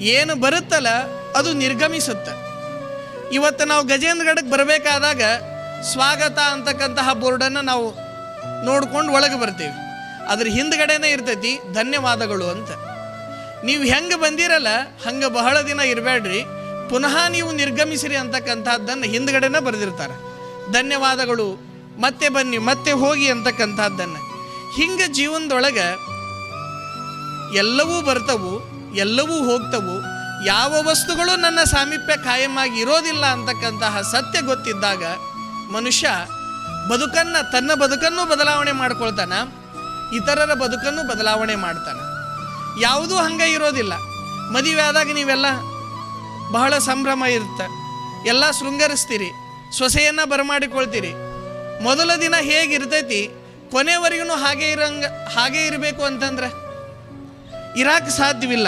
ಏನು ಬರುತ್ತಲ್ಲ ಅದು ನಿರ್ಗಮಿಸುತ್ತೆ. ಇವತ್ತು ನಾವು ಗಜೇಂದ್ರಗಡಕ್ಕೆ ಬರಬೇಕಾದಾಗ ಸ್ವಾಗತ ಅಂತಕ್ಕಂತಹ ಬೋರ್ಡನ್ನು ನಾವು ನೋಡ್ಕೊಂಡು ಒಳಗೆ ಬರ್ತೀವಿ. ಅದ್ರ ಹಿಂದ್ಗಡೆನೇ ಇರ್ತೈತಿ, ಧನ್ಯವಾದಗಳು ಅಂತ. ನೀವು ಹೆಂಗೆ ಬಂದಿರಲ್ಲ, ಹಂಗೆ ಬಹಳ ದಿನ ಇರಬೇಡ್ರಿ. ಪುನಃ ನೀವು ನಿರ್ಗಮಿಸಿರಿ ಅಂತಕ್ಕಂಥದ್ದನ್ನು ಹಿಂದ್ಗಡೆನೇ ಬರೆದಿರ್ತಾರೆ. ಧನ್ಯವಾದಗಳು, ಮತ್ತೆ ಬನ್ನಿ, ಮತ್ತೆ ಹೋಗಿ ಅಂತಕ್ಕಂಥದ್ದನ್ನು. ಹಿಂಗೆ ಜೀವನದೊಳಗೆ ಎಲ್ಲವೂ ಬರ್ತವು, ಎಲ್ಲವೂ ಹೋಗ್ತವು. ಯಾವ ವಸ್ತುಗಳು ನನ್ನ ಸಾಮೀಪ್ಯ ಕಾಯಮಾಗಿ ಇರೋದಿಲ್ಲ ಅಂತಕ್ಕಂತಹ ಸತ್ಯ ಗೊತ್ತಿದ್ದಾಗ ಮನುಷ್ಯ ಬದುಕನ್ನು ತನ್ನ ಬದುಕನ್ನು ಬದಲಾವಣೆ ಮಾಡ್ಕೊಳ್ತಾನ, ಇತರರ ಬದುಕನ್ನು ಬದಲಾವಣೆ ಮಾಡ್ತಾನೆ. ಯಾವುದೂ ಹಂಗೆ ಇರೋದಿಲ್ಲ. ಮದುವೆ ಆದಾಗ ನೀವೆಲ್ಲ ಬಹಳ ಸಂಭ್ರಮ ಇರುತ್ತೆ. ಎಲ್ಲ ಶೃಂಗರಿಸ್ತೀರಿ, ಸೊಸೆಯನ್ನು ಬರಮಾಡಿಕೊಳ್ತೀರಿ. ಮೊದಲ ದಿನ ಹೇಗಿರ್ತೈತಿ, ಕೊನೆವರೆಗೂ ಹಾಗೆ ಇರಂಗ, ಹಾಗೆ ಇರಬೇಕು ಅಂತಂದ್ರೆ ಇರಾಕ್ ಸಾಧ್ಯವಿಲ್ಲ